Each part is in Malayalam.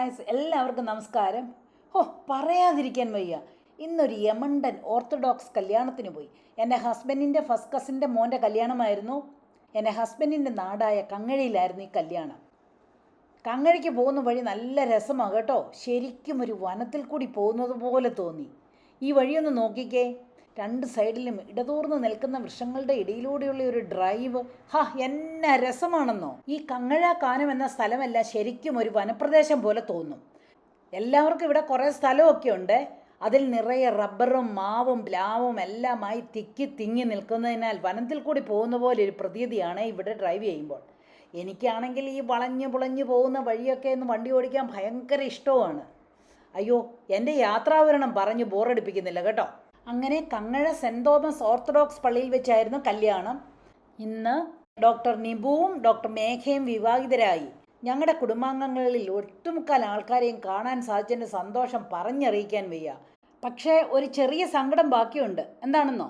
ഗായ്സ് എല്ലാവർക്കും നമസ്കാരം. ഓ പറയാതിരിക്കാൻ വയ്യ. ഇന്നൊരു യമണ്ടൻ ഓർത്തഡോക്സ് കല്യാണത്തിന് പോയി. എന്റെ ഹസ്ബൻഡിന്റെ ഫസ്റ്റ് കസിന്റെ മോന്റെ കല്യാണമായിരുന്നു. എന്റെ ഹസ്ബൻഡിന്റെ നാടായ കങ്ങഴിയിലായിരുന്നു ഈ കല്യാണം. കങ്ങഴിക്ക് പോകുന്ന വഴി നല്ല രസമാണ് കേട്ടോ. ശരിക്കും ഒരു വനത്തിൽ കൂടി പോകുന്നത് പോലെ തോന്നി. ഈ വഴിയൊന്ന് നോക്കിക്കേ. രണ്ട് സൈഡിലും ഇടതൂർന്ന് നിൽക്കുന്ന വൃക്ഷങ്ങളുടെ ഇടയിലൂടെയുള്ള ഒരു ഡ്രൈവ് ഹാ എന്ന രസമാണെന്നോ? ഈ കങ്ങഴ കാനം എന്ന സ്ഥലമല്ല ശരിക്കും ഒരു വനപ്രദേശം പോലെ തോന്നും. എല്ലാവർക്കും ഇവിടെ കുറേ സ്ഥലമൊക്കെ ഉണ്ട്. അതിൽ നിറയെ റബ്ബറും മാവും പ്ലാവും എല്ലാമായി തിക്കി തിങ്ങി നിൽക്കുന്നതിനാൽ വനത്തിൽ കൂടി പോകുന്ന പോലെ ഒരു പ്രതീതിയാണ് ഇവിടെ ഡ്രൈവ് ചെയ്യുമ്പോൾ. എനിക്കാണെങ്കിൽ ഈ വളഞ്ഞു പുളഞ്ഞു പോകുന്ന വഴിയൊക്കെ ഒന്ന് വണ്ടി ഓടിക്കാൻ ഭയങ്കര ഇഷ്ടവുമാണ്. അയ്യോ എന്റെ യാത്രാവരണം പറഞ്ഞ് ബോറടിപ്പിക്കുന്നില്ല കേട്ടോ. അങ്ങനെ കങ്ങഴ സെന്റ് തോമസ് ഓർത്തഡോക്സ് പള്ളിയിൽ വെച്ചായിരുന്നു കല്യാണം. ഇന്ന് ഡോക്ടർ നിബുവും ഡോക്ടർ മേഘയും വിവാഹിതരായി. ഞങ്ങളുടെ കുടുംബാംഗങ്ങളിൽ ഒട്ടുമുക്കാൽ ആൾക്കാരെയും കാണാൻ സാധിച്ചതിന്റെ സന്തോഷം പറഞ്ഞറിയിക്കാൻ വയ്യ. പക്ഷേ ഒരു ചെറിയ സങ്കടം ബാക്കിയുണ്ട്. എന്താണെന്നോ?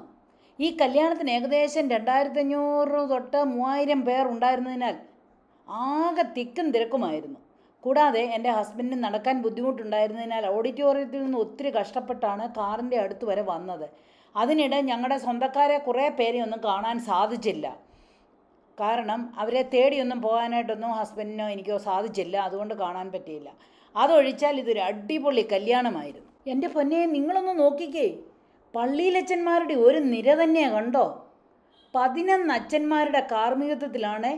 ഈ കല്യാണത്തിന് ഏകദേശം രണ്ടായിരത്തി അഞ്ഞൂറ് തൊട്ട് മൂവായിരം പേർ ഉണ്ടായിരുന്നതിനാൽ ആകെ തിക്കും തിരക്കുമായിരുന്നു. കൂടാതെ എന്റെ ഹസ്ബൻഡിന് നടക്കാൻ ബുദ്ധിമുട്ടുണ്ടായിരുന്നതിനാൽ ഓഡിറ്റോറിയത്തിൽ നിന്ന് ഒത്തിരി കഷ്ടപ്പെട്ടാണ് കാറിന്റെ അടുത്ത് വരെ വന്നത്. അതിനിടെ ഞങ്ങളുടെ സ്വന്തക്കാരെ കുറേ പേരെ ഒന്നും കാണാൻ സാധിച്ചില്ല. കാരണം അവരെ തേടിയൊന്നും പോകാനായിട്ടൊന്നും ഹസ്ബൻഡിനോ എനിക്കോ സാധിച്ചില്ല. അതുകൊണ്ട് കാണാൻ പറ്റിയില്ല. അതൊഴിച്ചാൽ ഇതൊരു അടിപൊളി കല്യാണമായിരുന്നു. എന്റെ പൊന്നെ നിങ്ങളൊന്ന് നോക്കിക്കേ. പള്ളിയിലച്ചന്മാരുടെ ഒരു നിര തന്നെ കണ്ടോ? പതിനൊന്ന് അച്ഛന്മാരുടെ കാർമ്മികത്വത്തിലാണ്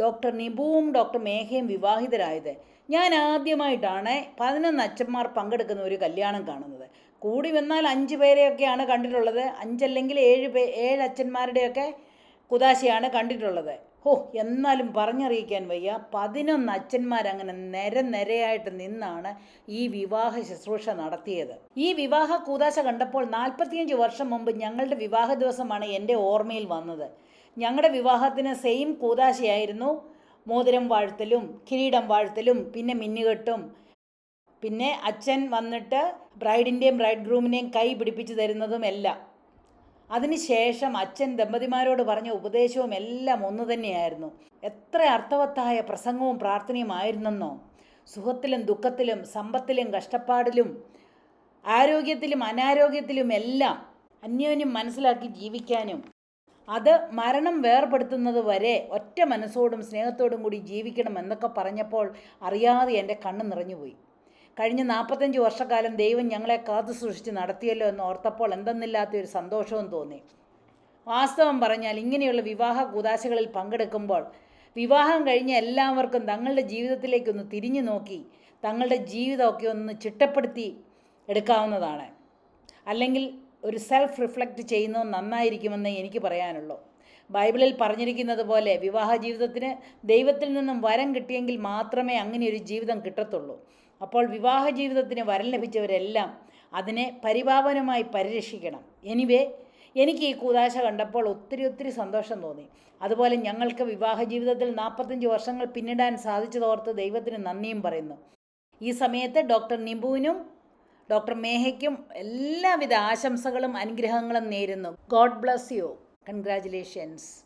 ഡോക്ടർ നിബുവും ഡോക്ടർ മേഘയും വിവാഹിതരായത്. ഞാൻ ആദ്യമായിട്ടാണ് പതിനൊന്ന് അച്ഛന്മാർ പങ്കെടുക്കുന്ന ഒരു കല്യാണം കാണുന്നത്. കൂടി വന്നാൽ അഞ്ച് പേരെയൊക്കെയാണ് കണ്ടിട്ടുള്ളത്. അഞ്ചല്ലെങ്കിൽ ഏഴ് പേ ഏഴ് അച്ഛന്മാരുടെയൊക്കെ കുതാശയാണ് കണ്ടിട്ടുള്ളത്. ഹോ എന്നാലും പറഞ്ഞറിയിക്കാൻ വയ്യ. പതിനൊന്ന് അച്ഛന്മാരങ്ങനെ നിര നിരയായിട്ട് നിന്നാണ് ഈ വിവാഹ ശുശ്രൂഷ നടത്തിയത്. ഈ വിവാഹ കൂതാശ കണ്ടപ്പോൾ നാൽപ്പത്തിയഞ്ച് വർഷം മുമ്പ് ഞങ്ങളുടെ വിവാഹ ദിവസമാണ് എന്റെ ഓർമ്മയിൽ വന്നത്. ഞങ്ങളുടെ വിവാഹത്തിന് സെയിം കൂതാശയായിരുന്നു. മോതിരം വാഴ്ത്തലും കിരീടം വാഴ്ത്തലും പിന്നെ മിന്നുകെട്ടും. പിന്നെ അച്ഛൻ വന്നിട്ട് ബ്രൈഡിന്റെയും ബ്രൈഡ് ഗ്രൂമിനെയും കൈ പിടിപ്പിച്ച് തരുന്നതും എല്ലാം. അതിനുശേഷം അച്ഛൻ ദമ്പതിമാരോട് പറഞ്ഞ ഉപദേശവും എല്ലാം ഒന്നു തന്നെയായിരുന്നു. എത്ര അർത്ഥവത്തായ പ്രസംഗവും പ്രാർത്ഥനയുമായിരുന്നെന്നോ സുഖത്തിലും ദുഃഖത്തിലും സമ്പത്തിലും കഷ്ടപ്പാടിലും ആരോഗ്യത്തിലും അനാരോഗ്യത്തിലും എല്ലാം അന്യോന്യം മനസ്സിലാക്കി ജീവിക്കാനും അത് മരണം വേർപെടുത്തുന്നത് വരെ ഒറ്റ മനസ്സോടും സ്നേഹത്തോടും കൂടി ജീവിക്കണം എന്നൊക്കെ പറഞ്ഞപ്പോൾ അറിയാതെ എന്റെ കണ്ണ് നിറഞ്ഞുപോയി. കഴിഞ്ഞ നാൽപ്പത്തഞ്ച് വർഷക്കാലം ദൈവം ഞങ്ങളെ കാത്തു സൂക്ഷിച്ച് നടത്തിയല്ലോ എന്ന് ഓർത്തപ്പോൾ എന്തെന്നില്ലാത്ത ഒരു സന്തോഷവും തോന്നി. വാസ്തവം പറഞ്ഞാൽ ഇങ്ങനെയുള്ള വിവാഹ കൂതാശകളിൽ പങ്കെടുക്കുമ്പോൾ വിവാഹം കഴിഞ്ഞ എല്ലാവർക്കും തങ്ങളുടെ ജീവിതത്തിലേക്കൊന്ന് തിരിഞ്ഞു നോക്കി തങ്ങളുടെ ജീവിതമൊക്കെ ഒന്ന് ചിട്ടപ്പെടുത്തി എടുക്കാവുന്നതാണ്. അല്ലെങ്കിൽ ഒരു സെൽഫ് റിഫ്ലക്റ്റ് ചെയ്യുന്നത് നന്നായിരിക്കുമെന്ന് എനിക്ക് പറയാനുള്ളൂ. ബൈബിളിൽ പറഞ്ഞിരിക്കുന്നത് പോലെ വിവാഹ ജീവിതത്തിന് ദൈവത്തിൽ നിന്നും വരം കിട്ടിയെങ്കിൽ മാത്രമേ അങ്ങനെ ഒരു ജീവിതം കിട്ടത്തുള്ളൂ. അപ്പോൾ വിവാഹ ജീവിതത്തിന് വരം ലഭിച്ചവരെല്ലാം അതിനെ പരിപാവനമായി പരിരക്ഷിക്കണം. എനിവേ എനിക്ക് ഈ കൂതാശ കണ്ടപ്പോൾ ഒത്തിരി ഒത്തിരി സന്തോഷം തോന്നി. അതുപോലെ ഞങ്ങൾക്ക് വിവാഹ ജീവിതത്തിൽ നാൽപ്പത്തഞ്ച് വർഷങ്ങൾ പിന്നിടാൻ സാധിച്ചതോർത്ത് ദൈവത്തിന് നന്ദിയും പറയുന്നു. ഈ സമയത്ത് ഡോക്ടർ നിബുവിനും ഡോക്ടർ മേഹയ്ക്കും എല്ലാവിധ ആശംസകളും അനുഗ്രഹങ്ങളും നേരുന്നു. God bless you. Congratulations.